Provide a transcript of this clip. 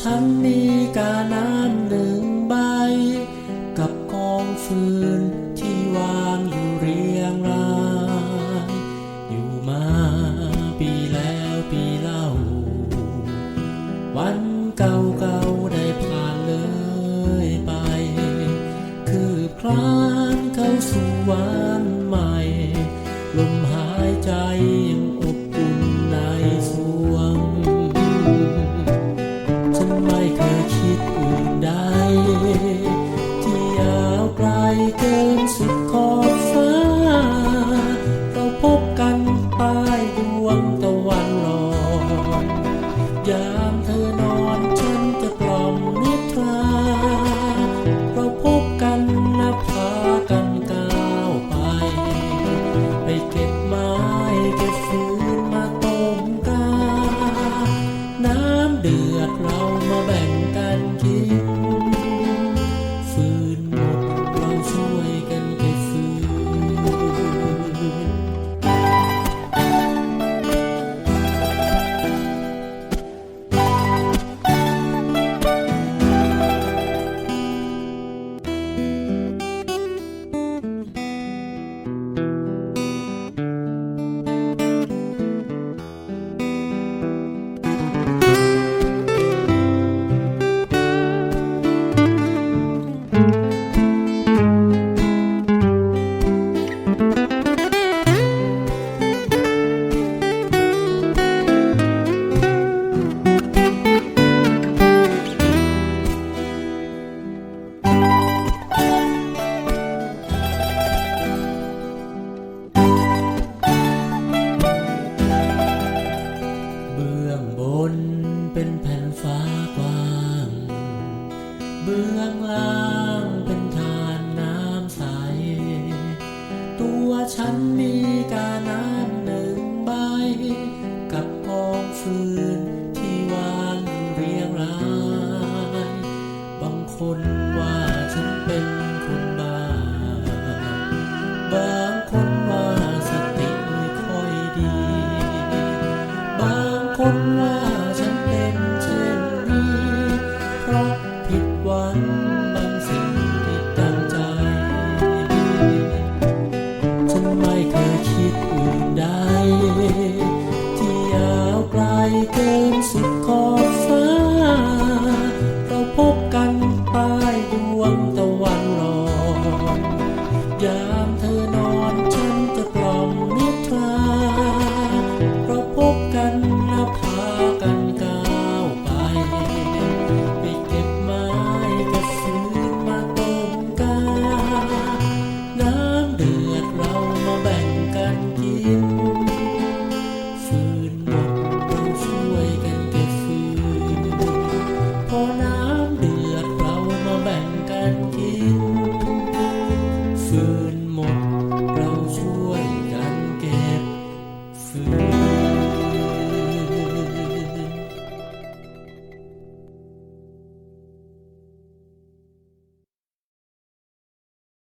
ฉันมีกาน้ำหนึ่งใบ กับกองฟืนที่วางอยู่เรียงรายอยู่มาปีแล้วปีเล่า วันเก่าๆได้ผ่านเลยไป คือคลานเข้าสู่วันใหม่ ลมหายใจยัง นสุดขอบฟ้า เราพบกันใต้ดวงตะวันลอยยามเธอนอนฉันจะกล่อมนิทรา เราพบกันและพากันก้าวไป ไปเก็บไม้เก็บฟืนมาต้มกา น้ำเดือดเรามาแบ่งกันกิน น เบื้องล่างเป็นทานน้ำใส ตัวฉันมีกาน้ำหนึ่งใบ กับกองฟืนที่วางอยู่เรียงราย บางคนว่าฉันเป็นคนบ้า บางคนว่าสติไม่ค่อยดี บางคนว่า